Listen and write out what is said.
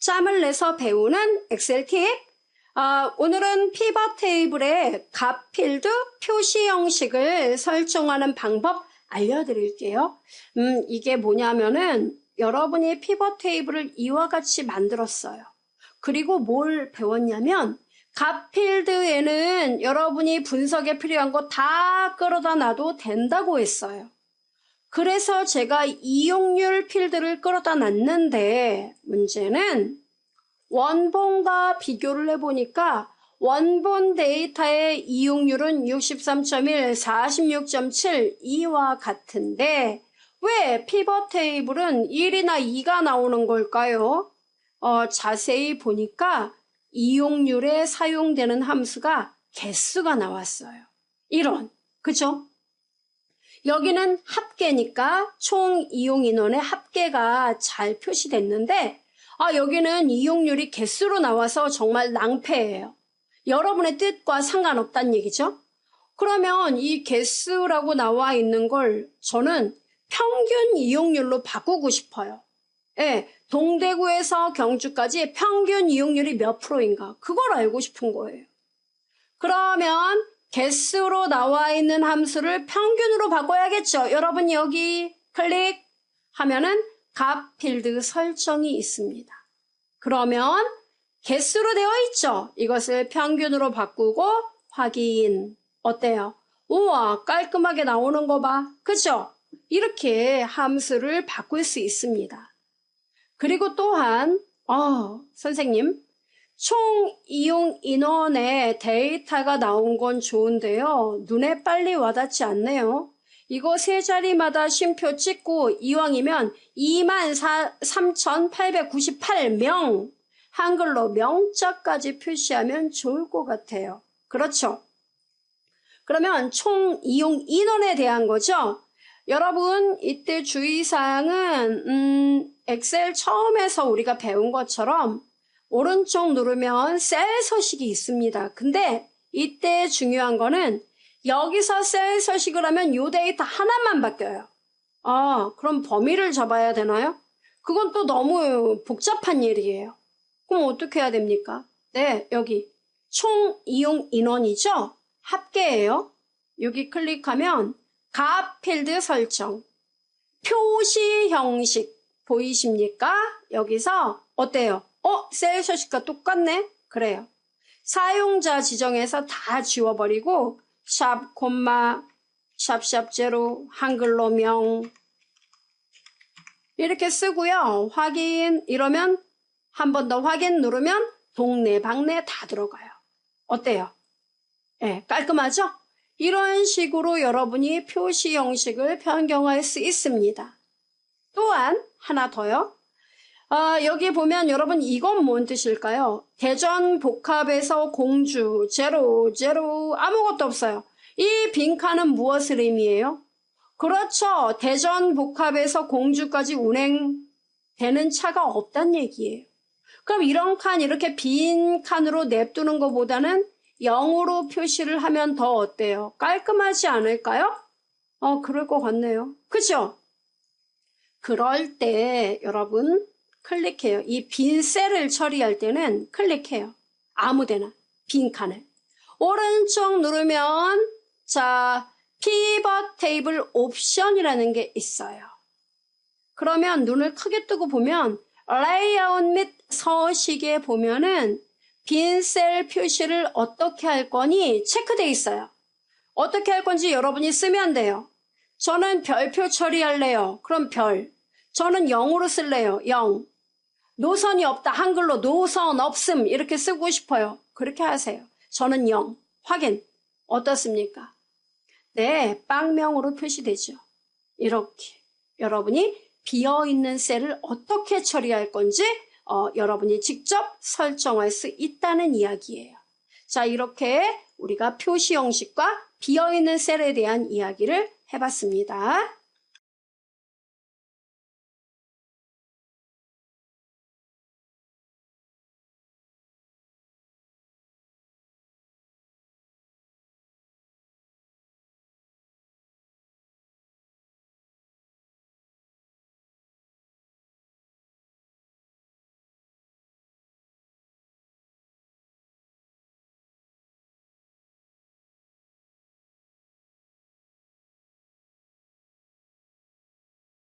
짬을 내서 배우는 엑셀 팁. 아, 오늘은 피벗 테이블의 값 필드 표시 형식을 설정하는 방법 알려드릴게요. 음, 이게 뭐냐면은 여러분이 피벗 테이블을 이와 같이 만들었어요. 그리고 뭘 배웠냐면 값 필드에는 여러분이 분석에 필요한 거 다 끌어다 놔도 된다고 했어요. 그래서 제가 이용률 필드를 끌어다 놨는데 문제는 원본과 비교를 해보니까 원본 데이터의 이용률은 63.1, 46.7 이와 같은데 왜 피벗 테이블은 1이나 2가 나오는 걸까요? 어, 자세히 보니까 이용률에 사용되는 함수가 개수가 나왔어요. 이런, 그죠? 여기는 합계니까 총 이용 인원의 합계가 잘 표시됐는데 아 여기는 이용률이 개수로 나와서 정말 낭패예요. 여러분의 뜻과 상관없다는 얘기죠. 그러면 이 개수라고 나와 있는 걸 저는 평균 이용률로 바꾸고 싶어요. 예, 동대구에서 경주까지 평균 이용률이 몇 프로인가 그걸 알고 싶은 거예요. 그러면 개수로 나와 있는 함수를 평균으로 바꿔야겠죠. 여러분 여기 클릭 하면은 값 필드 설정이 있습니다. 그러면 개수로 되어 있죠. 이것을 평균으로 바꾸고 확인. 어때요? 우와 깔끔하게 나오는 거 봐. 그죠? 이렇게 함수를 바꿀 수 있습니다. 그리고 또한 어, 선생님 총 이용 인원의 데이터가 나온 건 좋은데요. 눈에 빨리 와닿지 않네요. 이거 세 자리마다 쉼표 찍고 이왕이면 23,898명 한글로 명자까지 표시하면 좋을 것 같아요. 그렇죠? 그러면 총 이용 인원에 대한 거죠. 여러분 이때 주의사항은 음, 엑셀 처음에서 우리가 배운 것처럼 오른쪽 누르면 셀 서식이 있습니다. 근데 이때 중요한 거는 여기서 셀 서식을 하면 이 데이터 하나만 바뀌어요. 아, 그럼 범위를 잡아야 되나요? 그건 또 너무 복잡한 일이에요. 그럼 어떻게 해야 됩니까? 네, 여기 총 이용 인원이죠? 합계예요. 여기 클릭하면 값 필드 설정 표시 형식 보이십니까? 여기서 어때요? 어? 셀 서식과 똑같네? 그래요. 사용자 지정에서 다 지워버리고 샵, 콤마, 샵샵 제로, 한글로 명 이렇게 쓰고요. 확인 이러면 한 번 더 확인 누르면 동네 방네 다 들어가요. 어때요? 예, 네, 깔끔하죠? 이런 식으로 여러분이 표시 형식을 변경할 수 있습니다. 또한 하나 더요. 아, 여기 보면 여러분 이건 뭔 뜻일까요? 대전 복합에서 공주 제로 제로 아무것도 없어요. 이 빈칸은 무엇을 의미해요? 그렇죠. 대전 복합에서 공주까지 운행되는 차가 없단 얘기예요. 그럼 이런 칸 이렇게 빈 칸으로 냅두는 것보다는 0으로 표시를 하면 더 어때요? 깔끔하지 않을까요? 어, 그럴 것 같네요. 그죠? 그럴 때 여러분 클릭해요. 이 빈 셀을 처리할 때는 클릭해요. 아무데나 빈 칸을. 오른쪽 누르면 자 피벗 테이블 옵션이라는 게 있어요. 그러면 눈을 크게 뜨고 보면 레이아웃 및 서식에 보면은 빈 셀 표시를 어떻게 할 거니 체크돼 있어요. 어떻게 할 건지 여러분이 쓰면 돼요. 저는 별표 처리할래요. 그럼 별. 저는 0으로 쓸래요. 0. 노선이 없다. 한글로 노선 없음 이렇게 쓰고 싶어요. 그렇게 하세요. 저는 0. 확인. 어떻습니까? 네, 빵명으로 표시되죠. 이렇게 여러분이 비어있는 셀을 어떻게 처리할 건지 어, 여러분이 직접 설정할 수 있다는 이야기예요. 자, 이렇게 우리가 표시 형식과 비어있는 셀에 대한 이야기를 해봤습니다.